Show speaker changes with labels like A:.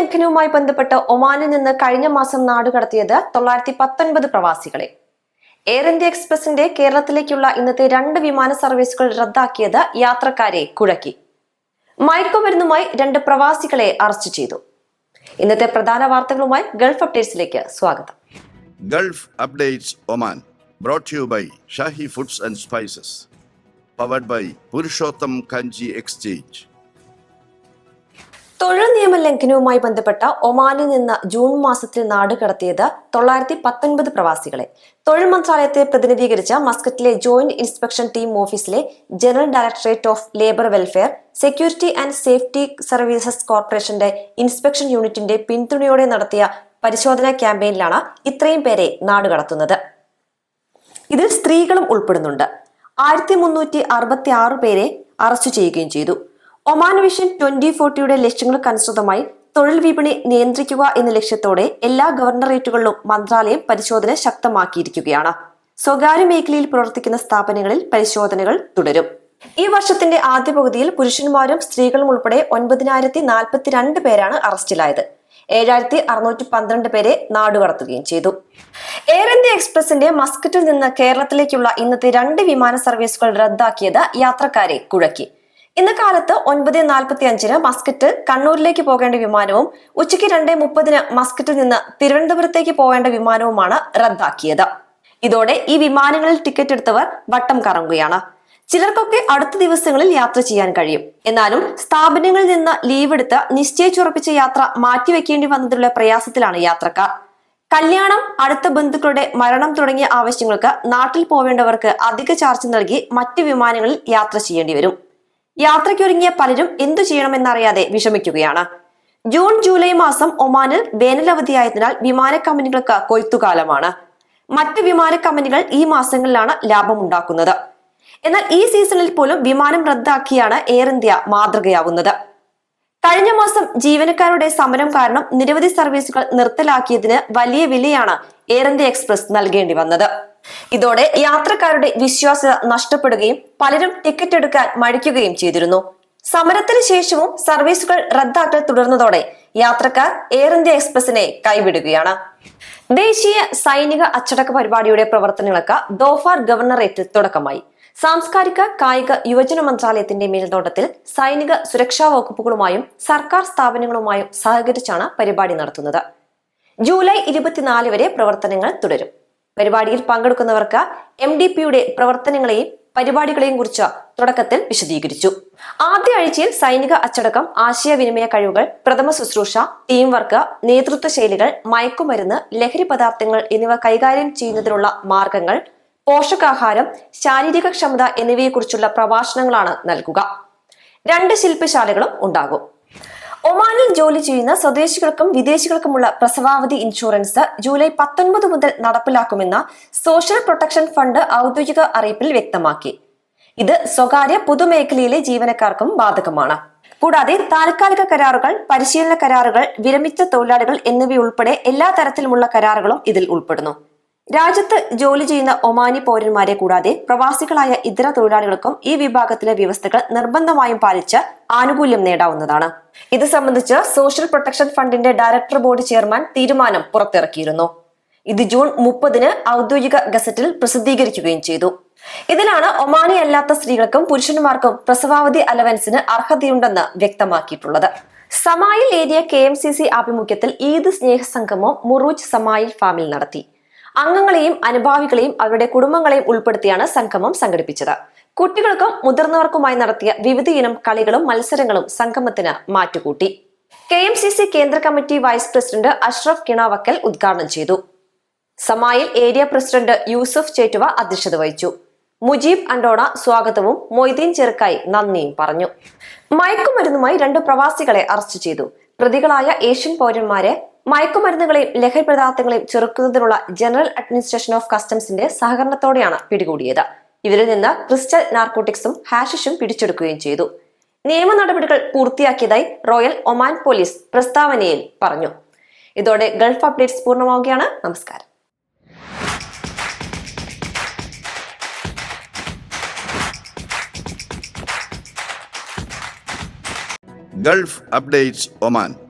A: നിയമലംഘനവുമായി ബന്ധപ്പെട്ട് ഒമാനിൽ നിന്ന് കഴിഞ്ഞ മാസം നാടുകടത്തിയത് തൊള്ളായിരത്തി പത്തൊൻപത് പ്രവാസികളെ. എയർ ഇന്ത്യ എക്സ്പ്രസിന്റെ കേരളത്തിലേക്കുള്ള ഇന്നത്തെ രണ്ട് വിമാന സർവീസുകൾ റദ്ദാക്കിയത് യാത്രക്കാരെ കുഴക്കി. മയക്കുമരുന്നുമായി രണ്ട് പ്രവാസികളെ അറസ്റ്റ് ചെയ്തു. ഇന്നത്തെ പ്രധാന വാർത്തകളുമായി ഗൾഫ് അപ്ഡേറ്റ്സിലേക്ക് സ്വാഗതം.
B: Gulf updates Oman brought you by Shahi foods and spices powered by Purushottam Kanji Exchange.
A: തൊഴിൽ നിയമ ലംഘനവുമായി ബന്ധപ്പെട്ട ഒമാനിൽ നിന്ന് ജൂൺ മാസത്തിൽ നാട് കടത്തിയത് തൊള്ളായിരത്തി പത്തൊൻപത് പ്രവാസികളെ. തൊഴിൽ മന്ത്രാലയത്തെ പ്രതിനിധീകരിച്ച മസ്കറ്റിലെ ജോയിന്റ് ഇൻസ്പെക്ഷൻ ടീം ഓഫീസിലെ general directorate of labour welfare security and safety services കോർപ്പറേഷന്റെ ഇൻസ്പെക്ഷൻ യൂണിറ്റിന്റെ പിന്തുണയോടെ നടത്തിയ പരിശോധനാ ക്യാമ്പയിനിലാണ് ഇത്രയും പേരെ നാടുകടത്തുന്നത് ഇതിൽ സ്ത്രീകളും ഉൾപ്പെടുന്നുണ്ട്. ആയിരത്തി മുന്നൂറ്റി അറുപത്തി ആറ് പേരെ അറസ്റ്റ് ചെയ്യുകയും ചെയ്തു. ഒമാൻ വിഷൻ ട്വന്റി ഫോർട്ടിയുടെ ലക്ഷ്യങ്ങൾക്കനുസൃതമായി തൊഴിൽ വിപണി നിയന്ത്രിക്കുക എന്ന ലക്ഷ്യത്തോടെ എല്ലാ ഗവർണറേറ്റുകളിലും മന്ത്രാലയം പരിശോധന ശക്തമാക്കിയിരിക്കുകയാണ്. സ്വകാര്യ മേഖലയിൽ പ്രവർത്തിക്കുന്ന സ്ഥാപനങ്ങളിൽ പരിശോധനകൾ തുടരും. ഈ വർഷത്തിന്റെ ആദ്യ പകുതിയിൽ പുരുഷന്മാരും സ്ത്രീകളും ഉൾപ്പെടെ ഒൻപതിനായിരത്തി നാൽപ്പത്തിരണ്ട് പേരാണ് അറസ്റ്റിലായത്. ഏഴായിരത്തി അറുന്നൂറ്റി പന്ത്രണ്ട് പേരെ നാടുകടത്തുകയും ചെയ്തു. എയർ ഇന്ത്യ എക്സ്പ്രസിന്റെ മസ്കറ്റിൽ നിന്ന് കേരളത്തിലേക്കുള്ള ഇന്നത്തെ രണ്ട് വിമാന സർവീസുകൾ റദ്ദാക്കിയത് യാത്രക്കാരെ കുഴക്കി. ഇന്ന് കാലത്ത് ഒൻപത് നാൽപ്പത്തി അഞ്ചിന് മസ്കറ്റ് കണ്ണൂരിലേക്ക് പോകേണ്ട വിമാനവും ഉച്ചയ്ക്ക് രണ്ട് മുപ്പതിന് മസ്കറ്റിൽ നിന്ന് തിരുവനന്തപുരത്തേക്ക് പോകേണ്ട വിമാനവുമാണ് റദ്ദാക്കിയത്. ഇതോടെ ഈ വിമാനങ്ങളിൽ ടിക്കറ്റ് എടുത്തവർ വട്ടം കറങ്ങുകയാണ്. ചിലർക്കൊക്കെ അടുത്ത ദിവസങ്ങളിൽ യാത്ര ചെയ്യാൻ കഴിയും. എന്നാലും സ്ഥാപനങ്ങളിൽ നിന്ന് ലീവ് എടുത്ത് നിശ്ചയിച്ചുറപ്പിച്ച യാത്ര മാറ്റിവെക്കേണ്ടി വന്നതിലുള്ള പ്രയാസത്തിലാണ് യാത്രക്കാർ. കല്യാണം അടുത്ത ബന്ധുക്കളുടെ മരണം തുടങ്ങിയ ആവശ്യങ്ങൾക്ക് നാട്ടിൽ പോവേണ്ടവർക്ക് അധിക ചാർജ് നൽകി മറ്റ് വിമാനങ്ങളിൽ യാത്ര ചെയ്യേണ്ടി വരും. യാത്രയ്ക്കൊരുങ്ങിയ പലരും എന്തു ചെയ്യണമെന്നറിയാതെ വിഷമിക്കുകയാണ്. ജൂൺ ജൂലൈ മാസം ഒമാനിൽ വേനലവധിയായതിനാൽ വിമാന കമ്പനികൾക്ക് കൊയ്ത്തുകാലമാണ്. മറ്റ് വിമാന കമ്പനികൾ ഈ മാസങ്ങളിലാണ് ലാഭമുണ്ടാക്കുന്നത്. എന്നാൽ ഈ സീസണിൽ പോലും വിമാനം റദ്ദാക്കിയാണ് എയർ ഇന്ത്യ മാതൃകയാവുന്നത്. കഴിഞ്ഞ മാസം ജീവനക്കാരുടെ സമരം കാരണം നിരവധി സർവീസുകൾ നിർത്തലാക്കിയതിന് വലിയ വിലയാണ് എയർ ഇന്ത്യ എക്സ്പ്രസ് നൽകേണ്ടി വന്നത്. ഇതോടെ യാത്രക്കാരുടെ വിശ്വാസ്യത നഷ്ടപ്പെടുകയും പലരും ടിക്കറ്റ് എടുക്കാൻ മടിക്കുകയും ചെയ്തിരുന്നു. സമരത്തിന് ശേഷവും സർവീസുകൾ റദ്ദാക്കൽ തുടർന്നതോടെ യാത്രക്കാർ എയർ ഇന്ത്യ എക്സ്പ്രസിനെ കൈവിടുകയാണ്. ദേശീയ സൈനിക അച്ചടക്ക പരിപാടിയുടെ പ്രവർത്തനങ്ങൾക്ക് ദോഫാർ ഗവർണറേറ്റിൽ തുടക്കമായി. സാംസ്കാരിക കായിക യുവജന മന്ത്രാലയത്തിന്റെ മേൽനോട്ടത്തിൽ സൈനിക സുരക്ഷാ വകുപ്പുകളുമായും സർക്കാർ സ്ഥാപനങ്ങളുമായും സഹകരിച്ചാണ് പരിപാടി നടത്തുന്നത്. ജൂലൈ ഇരുപത്തിനാല് വരെ പ്രവർത്തനങ്ങൾ തുടരും. പരിപാടിയിൽ പങ്കെടുക്കുന്നവർക്ക് എം ഡി പിയുടെ പ്രവർത്തനങ്ങളെയും പരിപാടികളെയും കുറിച്ച് തുടക്കത്തിൽ വിശദീകരിച്ചു. ആദ്യ ആഴ്ചയിൽ സൈനിക അച്ചടക്കം ആശയവിനിമയ കഴിവുകൾ പ്രഥമ ശുശ്രൂഷ ടീം വർക്ക് നേതൃത്വ ശൈലികൾ മയക്കുമരുന്ന് ലഹരി പദാർത്ഥങ്ങൾ എന്നിവ കൈകാര്യം ചെയ്യുന്നതിനുള്ള മാർഗങ്ങൾ പോഷകാഹാരം ശാരീരിക ക്ഷമത എന്നിവയെക്കുറിച്ചുള്ള പ്രഭാഷണങ്ങളാണ് നൽകുക. രണ്ട് ശില്പശാലകളും ഉണ്ടാകും. ഒമാനിൽ ജോലി ചെയ്യുന്ന സ്വദേശികൾക്കും വിദേശികൾക്കുമുള്ള പ്രസവാവധി ഇൻഷുറൻസ് ജൂലൈ പത്തൊൻപത് മുതൽ നടപ്പിലാക്കുമെന്ന് സോഷ്യൽ പ്രൊട്ടക്ഷൻ ഫണ്ട് ഔദ്യോഗിക അറിയിപ്പിൽ വ്യക്തമാക്കി. ഇത് സ്വകാര്യ പൊതുമേഖലയിലെ ജീവനക്കാർക്കും ബാധകമാണ്. കൂടാതെ താൽക്കാലിക കരാറുകൾ പരിശീലന കരാറുകൾ വിരമിച്ച തൊഴിലാളികൾ എന്നിവയുൾപ്പെടെ എല്ലാ തരത്തിലുമുള്ള കരാറുകളും ഇതിൽ ഉൾപ്പെടുന്നു. രാജ്യത്ത് ജോലി ചെയ്യുന്ന ഒമാനി പൗരന്മാരെ കൂടാതെ പ്രവാസികളായ ഇതര തൊഴിലാളികൾക്കും ഈ വിഭാഗത്തിലെ വ്യവസ്ഥകൾ നിർബന്ധമായും പാലിച്ച് ആനുകൂല്യം നേടാവുന്നതാണ്. ഇത് സംബന്ധിച്ച് സോഷ്യൽ പ്രൊട്ടക്ഷൻ ഫണ്ടിന്റെ ഡയറക്ടർ ബോർഡ് ചെയർമാൻ തീരുമാനം പുറത്തിറക്കിയിരുന്നു. ഇത് ജൂൺ മുപ്പതിന് ഔദ്യോഗിക ഗസറ്റിൽ പ്രസിദ്ധീകരിക്കുകയും ചെയ്തു. ഇതിലാണ് ഒമാനി അല്ലാത്ത സ്ത്രീകൾക്കും പുരുഷന്മാർക്കും പ്രസവാവധി അലവൻസിന് അർഹതയുണ്ടെന്ന് വ്യക്തമാക്കിയിട്ടുള്ളത്. Samail area K M C C ആഭിമുഖ്യത്തിൽ ഈദ് സ്നേഹ സംഗമം മുറൂജ് സമായിൽ ഫാമിൽ നടത്തി. അംഗങ്ങളെയും അനുഭാവികളെയും അവരുടെ കുടുംബങ്ങളെയും ഉൾപ്പെടുത്തിയാണ് സംഗമം സംഘടിപ്പിച്ചത്. കുട്ടികൾക്കും മുതിർന്നവർക്കുമായി നടത്തിയ വിവിധ ഇനം കളികളും മത്സരങ്ങളും സംഗമത്തിന് മാറ്റുകൂട്ടി. കെ എം സി സി കേന്ദ്ര committee vice president Ashraf Kinavakkal ഉദ്ഘാടനം ചെയ്തു. Samail area president Yusuf Chettuva അധ്യക്ഷത വഹിച്ചു. മുജീബ് അണ്ടോണ സ്വാഗതവും മൊയ്തീൻ ചെറുക്കായി നന്ദിയും പറഞ്ഞു. മയക്കുമരുന്നുമായി രണ്ട് പ്രവാസികളെ അറസ്റ്റ് ചെയ്തു. പ്രതികളായ ഏഷ്യൻ പൗരന്മാരെ മയക്കുമരുന്നുകളെയും ലഹരി പദാർത്ഥങ്ങളെയും ചെറുക്കുന്നതിനുള്ള ജനറൽ അഡ്മിനിസ്ട്രേഷൻ ഓഫ് കസ്റ്റംസിന്റെ സഹകരണത്തോടെയാണ് പിടികൂടിയത്. ഇവരിൽ നിന്ന് ക്രിസ്റ്റൽ നാർക്കോട്ടിക്സും ഹാഷിഷും പിടിച്ചെടുക്കുകയും ചെയ്തു. നിയമ നടപടികൾ പൂർത്തിയാക്കിയതായി റോയൽ ഒമാൻ പോലീസ് പ്രസ്താവനയിൽ പറഞ്ഞു. ഇതോടെ ഗൾഫ് അപ്ഡേറ്റ്സ് പൂർണമാവുകയാണ്. നമസ്കാരം.
B: Gulf updates Oman